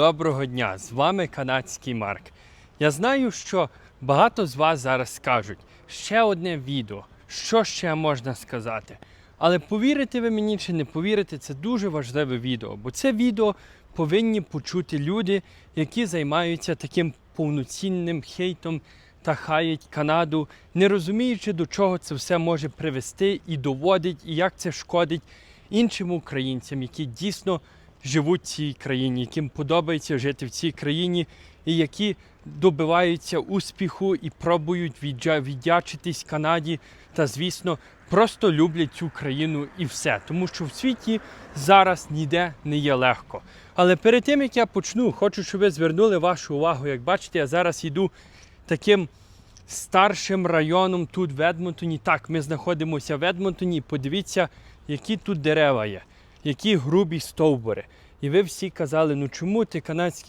Доброго дня! З вами канадський Марк. Я знаю, що багато з вас зараз скажуть ще одне відео. Що ще можна сказати? Але повірите ви мені чи не повірите, це дуже важливе відео, бо це відео повинні почути люди, які займаються таким повноцінним хейтом та хаять Канаду, не розуміючи, до чого це все може привести і доводить, і як це шкодить іншим українцям, які дійсно живуть в цій країні, яким подобається жити в цій країні, і які добиваються успіху і пробують віддячитись Канаді та, звісно, просто люблять цю країну і все. Тому що в світі зараз ніде не є легко. Але перед тим як я почну, хочу, щоб ви звернули вашу увагу. Як бачите, я зараз йду таким старшим районом тут в Едмонтоні. Так, ми знаходимося в Едмонтоні. Подивіться, які тут дерева є, які грубі стовбури. І ви всі казали, ну чому ти канадський